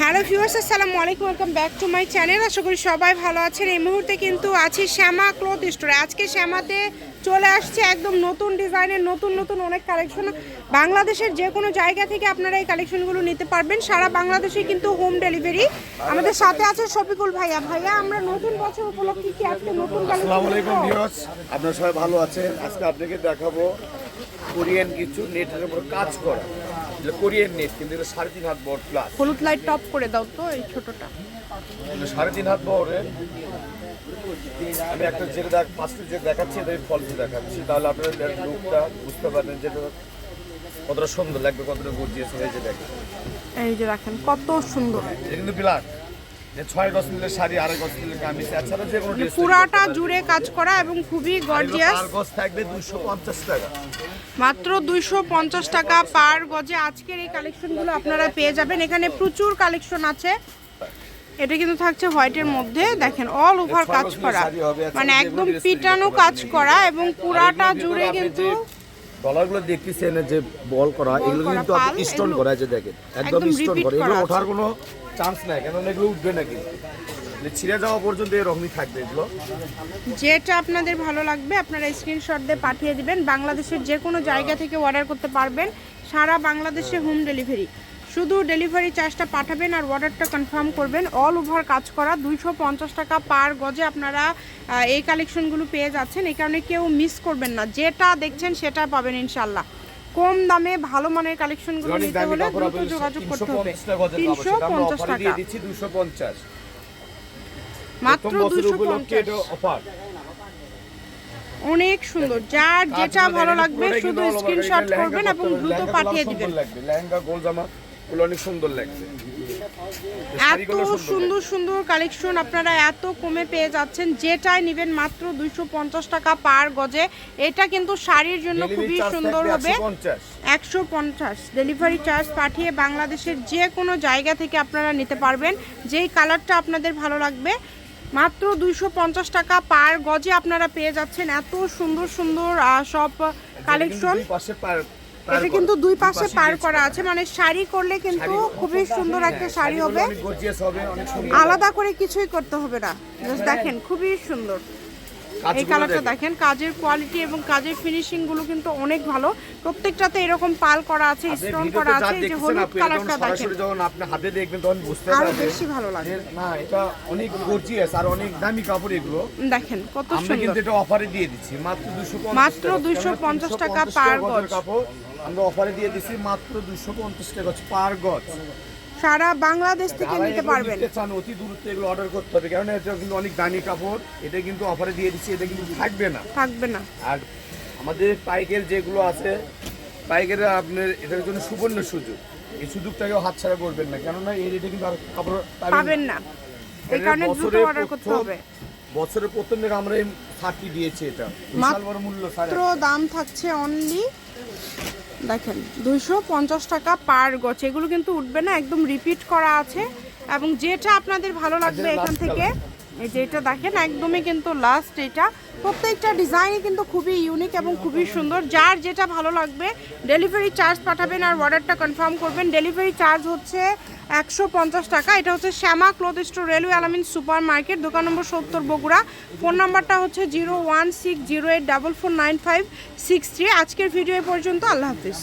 Hello viewers, আসসালামু আলাইকুম, welcome back to my channel. আশা করি সবাই ভালো আছেন। এই মুহূর্তে কিন্তু আছি শ্যামা ক্লথ স্টোরে। আজকে শ্যামাতে চলে আসছে একদম নতুন ডিজাইনের, নতুন নতুন অনেক কালেকশন। বাংলাদেশের যে কোনো জায়গা থেকে আপনারা এই কালেকশনগুলো নিতে পারবেন। সারা বাংলাদেশে কিন্তু হোম ডেলিভারি। আমাদের সাথে আছে শফিকুল ভাইয়া। ভাইয়া, আমরা নতুন বছর উপলক্ষে কি আজকে নতুন আসসালামু আলাইকুম ভিউয়ার্স, আপনারা সবাই ভালো আছেন। আজকে আপনাকে দেখাবো কোরিয়ান কিছু নেটের উপর কাজ করা। এটা কোরিয়ান নেট কিন্তু এটা সাড়ে তিন হাত বড় প্লাস হলুদ লাইট টপ করে দাও তো এই ছোটটা। এটা সাড়ে তিন হাত বড়। আমি একটা যেটা দেখ ফার্স্টে যে দেখাচ্ছি এটা ফলসে দেখাচ্ছি। তাহলে আপনারা লুকটা বুঝতে পারবেন যে এটা কতটা সুন্দর লাগবে কতটা গর্জিয়াস হয়েছে দেখে। এই যে দেখেন কত সুন্দর। এটা কিন্তু ব্ল্যাক যে ছয় গজ মিলে শাড়ি আড়াই গজ মিলে কামিজ এছাড়া যে কোনো পুরাটা জুড়ে কাজ করা এবং খুবই গর্জিয়াস গজ থাকবে টাকা। মাত্র দুইশো পঞ্চাশ টাকা পার গজে আজকের এই কালেকশনগুলো আপনারা পেয়ে যাবেন। এখানে প্রচুর কালেকশন আছে। এটা কিন্তু থাকছে হোয়াইটের মধ্যে। দেখেন অল ওভার কাজ করা। মানে একদম পিটানো কাজ করা এবং পুরাটা জুড়ে কিন্তু ডলারগুলো দেখতেছেন যে বল করা এগুলো কিন্তু স্টোন করা আছে দেখেন একদম স্টোন করা এগুলো ওঠার কোনো চান্স নাই এগুলো উঠবে না কিন্তু মানে ছিঁড়ে যাওয়া পর্যন্ত এরকমই থাকবে এগুলো। যেটা আপনাদের ভালো লাগবে আপনারা স্ক্রিনশট দিয়ে পাঠিয়ে দিবেন। বাংলাদেশের যে কোনো জায়গা থেকে অর্ডার করতে পারবেন। সারা বাংলাদেশে হোম ডেলিভারি শুধু ডেলিভারি চার্জটা পাঠাবেন আর অর্ডারটা কনফার্ম করবেন। অল ওভার কাজ করা দুইশো পঞ্চাশ টাকা পার গজে আপনারা এই কালেকশনগুলো পেয়ে যাচ্ছেন। এই কারণে কেউ মিস করবেন না। যেটা দেখছেন সেটা পাবেন ইনশাল্লাহ কম দামে ভালো মানের কালেকশনগুলো নিতে হলে দ্রুত যোগাযোগ করতে হবে। 350 টাকা গজের কাপড় তিনশো পঞ্চাশ টাকা। দিয়ে দিচ্ছি 250 মাত্র দুশো পঞ্চাশ। অনেক সুন্দর। যার যেটা ভালো লাগবে শুধু স্ক্রিনশট করবেন এবং দ্রুত পাঠিয়ে দিবেন। লেহেঙ্গা গোল জামা। অনেক সুন্দর এত সুন্দর সুন্দর কালেকশন আপনারা এত কমে পেয়ে যাচ্ছেন যেটাই নেবেন মাত্র দুইশো পঞ্চাশ টাকা পার গজে। এটা কিন্তু শাড়ির জন্য খুবই সুন্দর হবে। একশো পঞ্চাশ। ডেলিভারি চার্জ পাঠিয়ে বাংলাদেশের যে কোনো জায়গা থেকে আপনারা নিতে পারবেন। যেই কালারটা আপনাদের ভালো লাগবে মাত্র দুইশো পঞ্চাশ টাকা পার গজে আপনারা পেয়ে যাচ্ছেন এত সুন্দর সুন্দর সব কালেকশন। এটা কিন্তু দুই পাশে পার করা আছে মানে শাড়ি করলে কিন্তু খুবই সুন্দর একটা শাড়ি হবে। আলাদা করে কিছুই করতে হবে না দেখেন খুবই সুন্দর। এই কালারটা দেখেন। কাজের কোয়ালিটি এবং কাজের ফিনিশিংগুলো কিন্তু অনেক ভালো প্রত্যেকটাতে এরকম পাল করা আছে স্টোন করা আছে এই যে হলুদ কালারটা দেখেন যখন আপনি হাতে দেখবেন তখন বুঝতে পারবেন আরও বেশি ভালো লাগে না এটা অনেক গর্জিয়াস আর অনেক দামি কাপড় এগুলো দেখেন কত আমরা সুন্দর কিন্তু এটা অফারে দিয়ে দিচ্ছি মাত্র 250 মাত্র টাকা। 250 টাকা পার গজ। কাপড় আমরা অফারে দিয়ে দিচ্ছি মাত্র 250 টাকা পার গজ সারা বাংলাদেশ থেকে নিতে পারবেন। চান অতি দূরত্বে এগুলো অর্ডার করতে হবে। কারণ এটা কিন্তু অনেক দামি কাপড় এটা কিন্তু অফারে দিয়ে দিচ্ছি এটা কিন্তু থাকবে না। থাকবে না। আর আমাদের পাইকের যেগুলো আছে পাইকের আপনার এটার জন্য সুবর্ণ সুযোগ। এই সুযোগটাকেও হাতছাড়া করবেন না কেননা এই রেটে কিন্তু আর কাপড় পাবেন না। এই কারণে দ্রুত অর্ডার করতে হবে। বছরের প্রথম দিকে আমরা এই ছাড়টি দিয়েছি এটা। বিশাল বড় মূল্য ছাড় দাম থাকছে অনলি দেখেন দুইশো পঞ্চাশ টাকা পার গছ এগুলো কিন্তু উঠবে না একদম রিপিট করা আছে। এবং যেটা আপনাদের ভালো লাগবে এখান থেকে এই যেটা দেখেন, একদমই কিন্তু লাস্ট এটা। প্রত্যেকটা ডিজাইনই কিন্তু খুবই ইউনিক এবং খুবই সুন্দর। যার যেটা ভালো লাগবে ডেলিভারি চার্জ পাঠাবেন আর অর্ডারটা কনফার্ম করবেন। ডেলিভারি চার্জ হচ্ছে একশো পঞ্চাশ টাকা। এটা হচ্ছে Shyama cloth store railway Alamin super market দোকান নম্বর সত্তর বগুড়া। ফোন নাম্বারটা হচ্ছে zero one six zero eight double four nine five six three আজকের ভিডিও পর্যন্ত, আল্লাহ হাফিজ।